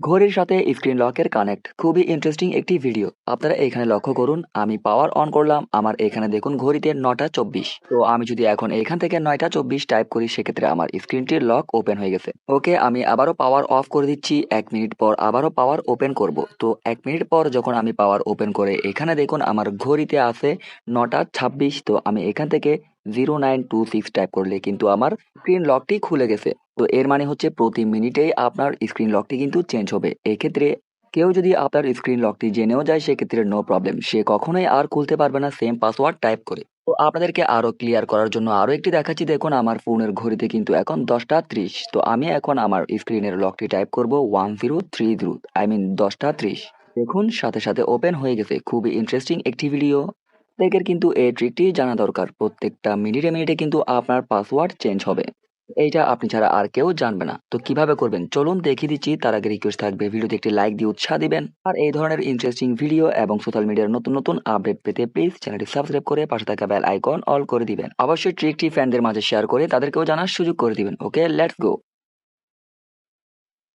ঘড়ির সাথে স্ক্রিন লকের কানেক্ট খুবই ইন্টারেস্টিং একটি ভিডিও আপনারা এখানে লক্ষ্য করুন, আমি পাওয়ার অন করলাম। আমার এখানে দেখুন ঘড়িতে নটা চব্বিশ। তো আমি যদি এখন এখান থেকে নয়টা চব্বিশ টাইপ করি, সেক্ষেত্রে আমার স্ক্রিনটির লক ওপেন হয়ে গেছে। ওকে আমি আবারও পাওয়ার অফ করে দিচ্ছি। এক মিনিট পর আবারও পাওয়ার ওপেন করব। তো এক মিনিট পর যখন আমি পাওয়ার ওপেন করে এখানে দেখুন আমার ঘড়িতে আছে নটা ছাব্বিশ। তো আমি এখান থেকে zero nine two six type করলে কিন্তু আমার স্ক্রিন লকটি খুলে গেছে। তো এর মানে হচ্ছে প্রতি মিনিটেই আপনার স্ক্রিন লকটি কিন্তু চেঞ্জ হবে। এক্ষেত্রে কেউ যদি আপনার স্ক্রিন লকটি জেনেও যায়, সেক্ষেত্রে নো প্রবলেম সে কখনোই আর খুলতে পারবে না সেম পাসওয়ার্ড টাইপ করে। তো আপনাদেরকে আরও ক্লিয়ার করার জন্য আরও একটি দেখাচ্ছি। দেখুন, আমার ফোনের ঘড়িতে কিন্তু এখন দশটা ত্রিশ। তো আমি এখন আমার স্ক্রিনের লকটি টাইপ করব one zero three zero I mean দশটা ত্রিশ। দেখুন, সাথে সাথে ওপেন হয়ে গেছে। খুবই ইন্টারেস্টিং একটি ভিডিও প্রত্যেকের কিন্তু এই ট্রিকটি জানা দরকার। প্রত্যেকটা মিনিটে মিনিটে কিন্তু আপনার পাসওয়ার্ড চেঞ্জ হবে। এইটা আপনি ছাড়া আর কেউ জানবে না। তো কীভাবে করবেন? চলুন দেখিয়ে দিচ্ছি, তার আগে রিকোয়েস্ট থাকবে ভিডিওতে একটি লাইক দিয়ে উৎসাহ দিবেন। আর এই ধরনের ইন্টারেস্টিং ভিডিও এবং সোশ্যাল মিডিয়ার নতুন নতুন আপডেট পেতে প্লিজ চ্যানেলটি সাবস্ক্রাইব করে পাশে থাকা বেল আইকন অল করে দিবেন। অবশ্যই ট্রিকটি ফ্যানদের মাঝে শেয়ার করে তাদেরকেও জানার সুযোগ করে দিবেন। ওকে লেটস গো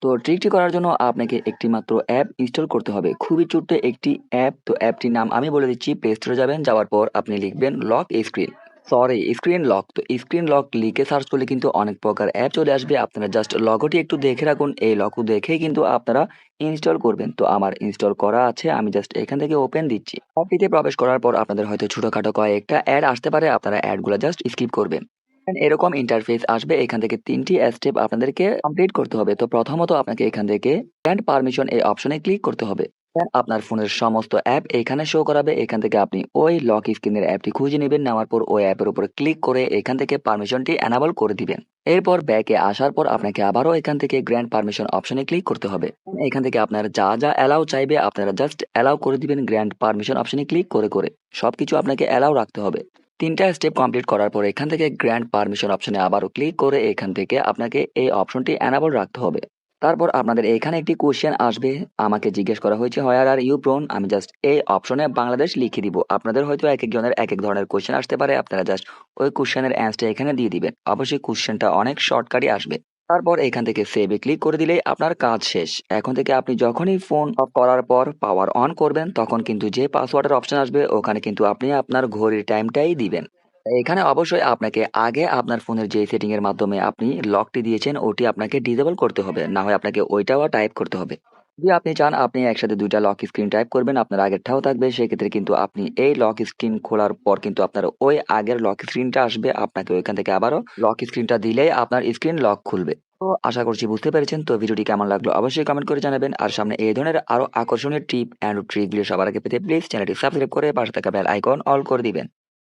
তো ট্রিকটি করার জন্য আপনাকে একটি মাত্র অ্যাপ ইনস্টল করতে হবে। খুবই ছোট্ট একটি অ্যাপ তো অ্যাপটির নাম আমি বলে দিচ্ছি প্লে স্টোরে যাবেন, যাওয়ার পর আপনি লিখবেন lock screen sorry screen lock তো স্ক্রিন লক লিখে সার্চ করলে কিন্তু অনেক প্রকার অ্যাপ চলে আসবে। আপনারা জাস্ট লগোটি একটু দেখে রাখুন। এই লগো দেখেই কিন্তু আপনারা ইনস্টল করবেন। তো আমার ইনস্টল করা আছে, আমি জাস্ট এখান থেকে ওপেন দিচ্ছি। অ্যাপটিতে প্রবেশ করার পর আপনাদের হয়তো ছোটখাটো কয়েকটা অ্যাড আসতে পারে, আপনারা অ্যাডগুলো জাস্ট স্কিপ করবেন। এরকম ইন্টারফেস আসবে, এখান থেকে তিনটি স্টেপ আপনাদেরকে কমপ্লিট করতে হবে। তো প্রথমত আপনাকে এখান থেকে গ্র্যান্ড পারমিশন এই অপশনে ক্লিক করতে হবে। আপনার ফোনের সমস্ত অ্যাপ এখানে শো করাবে। এখান থেকে আপনি ওই লক স্ক্রিনের অ্যাপটি খুঁজে নেবেন। নেওয়ার পর ওই অ্যাপের উপর ক্লিক করে এখান থেকে পারমিশনটি অ্যানাবল করে দিবেন। এরপর ব্যাকে আসার পর আপনাকে আবারও এখান থেকে গ্র্যান্ড পারমিশন অপশনে ক্লিক করতে হবে। এখান থেকে আপনার যা যা অ্যালাউ চাইবে, আপনারা জাস্ট অ্যালাউ করে দিবেন গ্র্যান্ড পারমিশন অপশনে ক্লিক করে করে। সবকিছু আপনাকে অ্যালাউ রাখতে হবে। তিনটা স্টেপ কমপ্লিট করার পর এখান থেকে গ্র্যান্ড পারমিশন অপশনে আবারও ক্লিক করে এখান থেকে আপনাকে এই অপশনটি অ্যানাবল রাখতে হবে। তারপর আপনাদের এখানে একটি কোশ্চেন আসবে। আমাকে জিজ্ঞেস করা হয়েছে হয়ার আর ইউ প্রোন আমি জাস্ট এই অপশনে বাংলাদেশ লিখে দিব। আপনাদের হয়তো এক একজনের এক এক ধরনের কোশ্চেন আসতে পারে। আপনারা জাস্ট ওই কোশ্চেনের অ্যান্সটা এখানে দিয়ে দিবেন। অবশ্যই কোশ্চেনটা অনেক শর্টকাটই আসবে। তারপর এখান থেকে সেভে ক্লিক করে দিলেই আপনার কাজ শেষ। এখন থেকে আপনি যখনই ফোন অফ করার পর পাওয়ার অন করবেন, তখন কিন্তু যে পাসওয়ার্ডের অপশন আসবে, ওখানে কিন্তু আপনি আপনার ঘড়ির টাইমটাই দিবেন। এখানে অবশ্যই আপনাকে আগে আপনার ফোনের যে সেটিং এর মাধ্যমে আপনি লকটি দিয়েছেন, ওটি আপনাকে ডিসেবল করতে হবে। না হয় আপনাকে ওইটাও টাইপ করতে হবে। যদি আপনি চান, আপনি একসাথে দুইটা লক স্ক্রিন টাইপ করবেন, আপনার আগেরটাও থাকবে। সেক্ষেত্রে কিন্তু আপনি এই লক স্ক্রিন খোলার পর কিন্তু আপনার ওই আগের লক স্ক্রিনটা আসবে। আপনাকে ওইখান থেকে আবারও লক স্ক্রিনটা দিলেই আপনার স্ক্রিন লক খুলবে। তো আশা করছি বুঝতে পেরেছেন। তো ভিডিওটি কেমন লাগল অবশ্যই কমেন্ট করে জানাবেন। আর সামনে এই ধরনের আরও আকর্ষণীয় টিপ অ্যান্ড ট্রিকগুলো সবার আগে পেতে প্লিজ চ্যানেলটি সাবস্ক্রাইব করে পাশে থাকা বেল আইকন অল করে দিবেন।